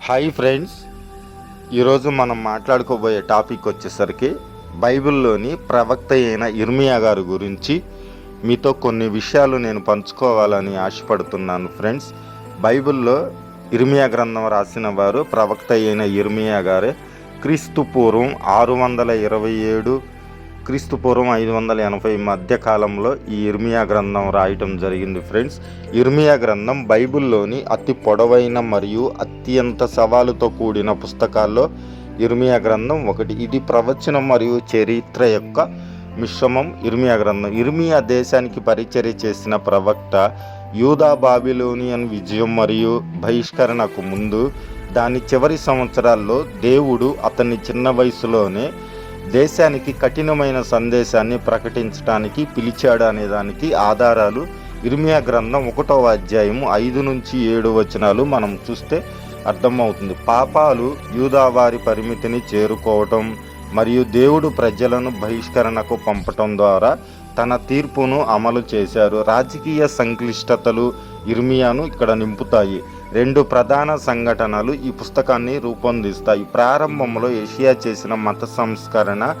Hi friends ఈరోజు మనం మాట్లాడుకోబోయే topic వచ్చేసరికి బైబిల్లోని ప్రవక్త అయిన ఇర్మియా గారి గురించి. మీతో కొన్ని విషయాలు నేను పంచుకోవాలని ఆశపడుతున్నాను ఫ్రెండ్స్ బైబిల్లో ఇర్మియా గ్రంథం రాసిన వారు ప్రవక్త అయిన ఇర్మియా గారే క్రీస్తు పూర్వం ఆరు వందల ఇరవై ఏడు క్రీస్తు పూర్వం ఐదు వందల ఎనభై మధ్య కాలంలో ఈ ఇర్మియా గ్రంథం రాయటం జరిగింది ఫ్రెండ్స్. ఇర్మియా గ్రంథం బైబిల్లోని అతి పొడవైన మరియు అత్యంత సవాలుతో కూడిన పుస్తకాల్లో ఇర్మియా గ్రంథం ఒకటి. ఇది ప్రవచనం మరియు చరిత్ర యొక్క మిశ్రమం. ఇర్మియా గ్రంథం ఇర్మియా దేశానికి పరిచర్య చేసిన ప్రవక్త యూదా బాబిలోనియన్ విజయం మరియు బహిష్కరణకు ముందు దాని చివరి సంవత్సరాల్లో దేవుడు అతన్ని చిన్న వయసులోనే దేశానికి కఠినమైన సందేశాన్ని ప్రకటించడానికి పిలిచాడు అనే దానికి ఆధారాలు. ఇర్మియా గ్రంథం ఒకటవ అధ్యాయము ఐదు నుంచి ఏడు వచనాలు మనం చూస్తే అర్థమవుతుంది. పాపాలు యూదావారి పరిమితిని చేరుకోవటం మరియు దేవుడు ప్రజలను బహిష్కరణకు పంపటం ద్వారా తన తీర్పును అమలు చేశారు. రాజకీయ సంక్లిష్టతలు ఇర్మియాను ఇక్కడ నింపుతాయి. రెండు ప్రధాన సంఘటనలు ఈ పుస్తకాన్ని రూపొందిస్తాయి. ప్రారంభంలో ఏషియా చేసిన మత సంస్కరణ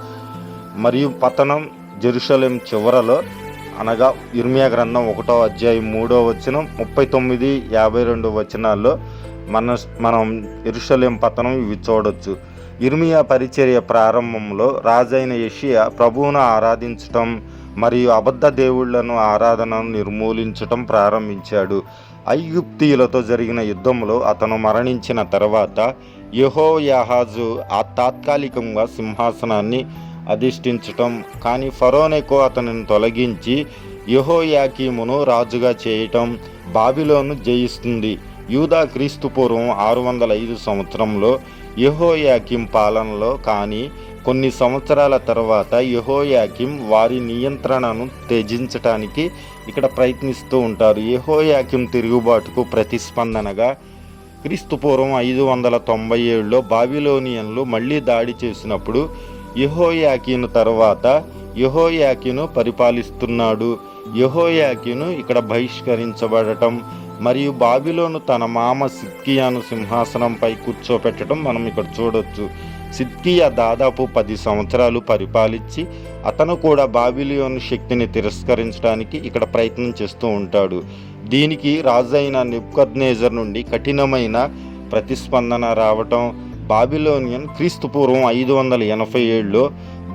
మరియు పతనం జెరూసలేం చివరలో అనగా ఇర్మియా గ్రంథం ఒకటో అధ్యాయం మూడో వచనం ముప్పై తొమ్మిది యాభై రెండు వచనాల్లో మన మనం ఇరుషలేం పతనం ఇవి చూడొచ్చు. ఇర్మియా పరిచర్య ప్రారంభంలో రాజైన యషియా ప్రభువును ఆరాధించటం మరియు అబద్ధ దేవుళ్ళను ఆరాధనను నిర్మూలించటం ప్రారంభించాడు. ఐగుప్తీయులతో జరిగిన యుద్ధంలో అతను మరణించిన తర్వాత యహో యహాజు ఆ తాత్కాలికంగా సింహాసనాన్ని అధిష్ఠించటం కానీ ఫరోనెకో అతనిని తొలగించి యహో యాకీమును రాజుగా చేయటం బాబిలోను జయిస్తుంది. యూదా క్రీస్తు పూర్వం ఆరు వందల ఐదు సంవత్సరంలో యహోయాకిం పాలనలో కానీ కొన్ని సంవత్సరాల తర్వాత యహోయాకిం వారి నియంత్రణను త్యజించటానికి ఇక్కడ ప్రయత్నిస్తూ ఉంటారు. యహోయాకిం తిరుగుబాటుకు ప్రతిస్పందనగా క్రీస్తుపూర్వం ఐదు వందల తొంభై ఏడులో బాబిలోనియన్లు మళ్ళీ దాడి చేసినప్పుడు యహోయాకిను తర్వాత యహోయాకిను పరిపాలిస్తున్నాడు. యహోయాకిను ఇక్కడ బహిష్కరించబడటం మరియు బాబిలోను తన మామ సిక్కియాను సింహాసనంపై కూర్చోపెట్టడం మనం ఇక్కడ చూడొచ్చు. సిద్కియా దాదాపు పది సంవత్సరాలు పరిపాలించి అతను కూడా బాబిలియోన్ శక్తిని తిరస్కరించడానికి ఇక్కడ ప్రయత్నం చేస్తూ ఉంటాడు. దీనికి రాజైన నిబ్కద్నేజర్ నుండి కఠినమైన ప్రతిస్పందన రావటం బాబిలోనియన్ క్రీస్తు పూర్వం ఐదు వందల ఎనభై ఏడులో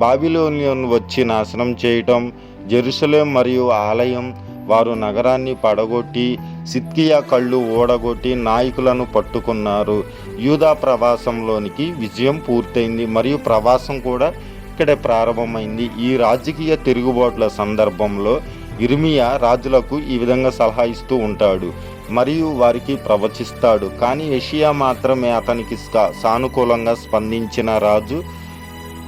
బాబిలోనియన్ వచ్చి నాశనం చేయటం జెరూసలేం మరియు ఆలయం వారు నగరాన్ని పడగొట్టి సిద్కియా కళ్ళు ఓడగొట్టి నాయకులను పట్టుకున్నారు. యూదా ప్రవాసంలోనికి విజయం పూర్తయింది. మరియు ప్రవాసం కూడా ఇక్కడే ప్రారంభమైంది. ఈ రాజకీయ తిరుగుబాట్ల సందర్భంలో ఇర్మియా రాజులకు ఈ విధంగా సలహా ఇస్తూ ఉంటాడు. మరియు వారికి ప్రవచిస్తాడు. కానీ ఏషియా మాత్రమే అతనికి సానుకూలంగా స్పందించిన రాజు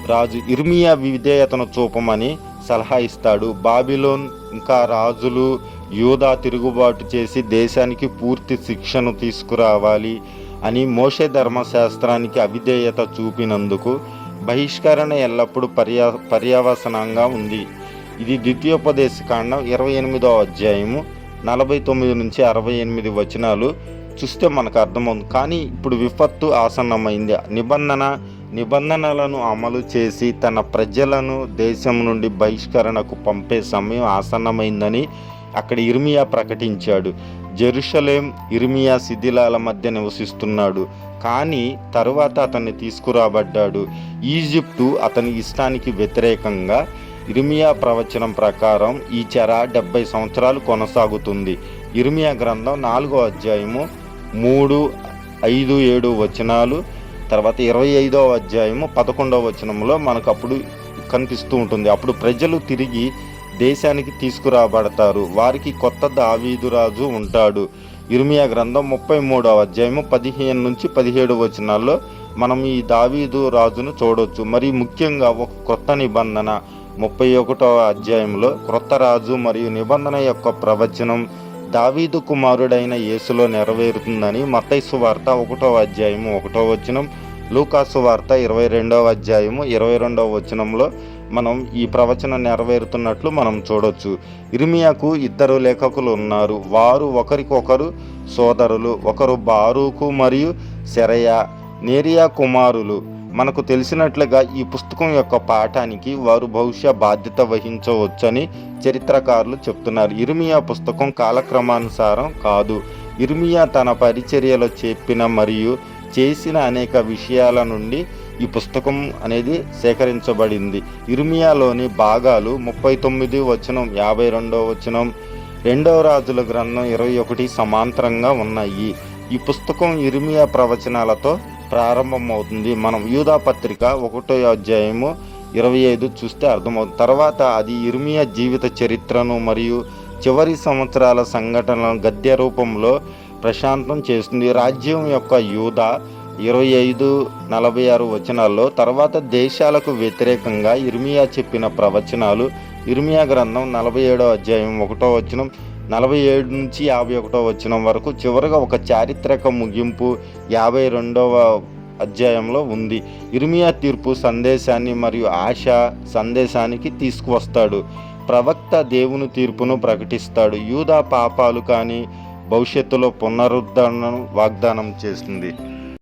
రాజు ఇర్మియా విధేయతను చూపమని సలహా ఇస్తాడు. బాబిలోన్ ఇంకా రాజులు యూదా తిరుగుబాటు చేసి దేశానికి పూర్తి శిక్షను తీసుకురావాలి అని మోషే ధర్మశాస్త్రానికి అవిధేయత చూపినందుకు బహిష్కరణ ఎల్లప్పుడూ పర్యా పర్యవసనంగా ఉంది. ఇది ద్వితీయోపదేశ కాండం ఇరవై ఎనిమిదో అధ్యాయము నలభై తొమ్మిది నుంచి అరవై ఎనిమిది వచనాలు చూస్తే మనకు అర్థమవుతుంది కానీ ఇప్పుడు విపత్తు ఆసన్నమైంది. నిబంధన నిబంధనలను అమలు చేసి తన ప్రజలను దేశం నుండి బహిష్కరణకు పంపే సమయం ఆసన్నమైందని అక్కడ ఇర్మియా ప్రకటించాడు. జెరుషలేం ఇర్మియా శిథిలాల మధ్య నివసిస్తున్నాడు. కానీ తరువాత అతన్ని తీసుకురాబడ్డాడు. ఈజిప్టు అతని ఇష్టానికి వ్యతిరేకంగా ఇర్మియా ప్రవచనం ప్రకారం ఈ చెర డెబ్బై సంవత్సరాలు కొనసాగుతుంది. ఇర్మియా గ్రంథం నాలుగో అధ్యాయము మూడు ఐదు ఏడు వచనాలు తర్వాత ఇరవై ఐదవ అధ్యాయము పదకొండవ వచనంలో మనకు అప్పుడు కనిపిస్తూ ఉంటుంది. అప్పుడు ప్రజలు తిరిగి దేశానికి తీసుకురాబడతారు. వారికి కొత్త దావీదు రాజు ఉంటాడు. ఇర్మియా గ్రంథం ముప్పై మూడవ అధ్యాయము పదిహేను నుంచి పదిహేడు వచనాల్లో మనం ఈ దావీదు రాజును చూడవచ్చు మరి ముఖ్యంగా ఒక కొత్త నిబంధన ముప్పై ఒకటవ అధ్యాయంలో క్రొత్త రాజు మరియు నిబంధన యొక్క ప్రవచనం దావీదు కుమారుడైన యేసులో నెరవేరుతుందని మత్తైసు వార్త ఒకటవ అధ్యాయము ఒకటో వచనం లూకాసు వార్త ఇరవై రెండవ అధ్యాయము ఇరవై రెండవ వచనంలో మనం ఈ ప్రవచనం నెరవేరుతున్నట్లు మనం చూడొచ్చు. ఇర్మియాకు ఇద్దరు లేఖకులు ఉన్నారు. వారు ఒకరికొకరు సోదరులు ఒకరు బారూకు మరియు శరయ నేరియా కుమారులు. మనకు తెలిసినట్లుగా ఈ పుస్తకం యొక్క పాఠానికి వారు బహుశా బాధ్యత వహించవచ్చని చరిత్రకారులు చెప్తున్నారు. ఇర్మియా పుస్తకం కాలక్రమానుసారం కాదు. ఇర్మియా తన పరిచర్యలో చెప్పిన మరియు చేసిన అనేక విషయాల నుండి ఈ పుస్తకం అనేది సేకరించబడింది. ఇర్మియాలోని భాగాలు ముప్పై తొమ్మిది వచనం యాభై రెండవ వచనం రెండవ రాజుల గ్రంథం ఇరవై ఒకటి సమాంతరంగా ఉన్నాయి. ఈ పుస్తకం ఇర్మియా ప్రవచనాలతో ప్రారంభమవుతుంది. మనం యూదా పత్రిక ఒకటో అధ్యాయము ఇరవై ఐదు చూస్తే అర్థమవుతుంది. తర్వాత అది ఇర్మియా జీవిత చరిత్రను మరియు చివరి సంవత్సరాల సంఘటనలను గద్య రూపంలో ప్రశాంతం చేస్తుంది. రాజ్యం యొక్క యూదా ఇరవై ఐదు నలభై ఆరు వచనాల్లో తర్వాత దేశాలకు వ్యతిరేకంగా ఇర్మియా చెప్పిన ప్రవచనాలు ఇర్మియా గ్రంథం నలభై ఏడో అధ్యాయం ఒకటో వచనం నలభై ఏడు నుంచి యాభై ఒకటో వచనం వరకు చివరగా ఒక చారిత్రక ముగింపు యాభై రెండవ అధ్యాయంలో ఉంది. ఇర్మియా తీర్పు సందేశాన్ని మరియు ఆశ సందేశానికి తీసుకువస్తాడు. ప్రవక్త దేవుని తీర్పును ప్రకటిస్తాడు. యూదా పాపాలు కానీ భవిష్యత్తులో పునరుద్ధరణను వాగ్దానం చేస్తుంది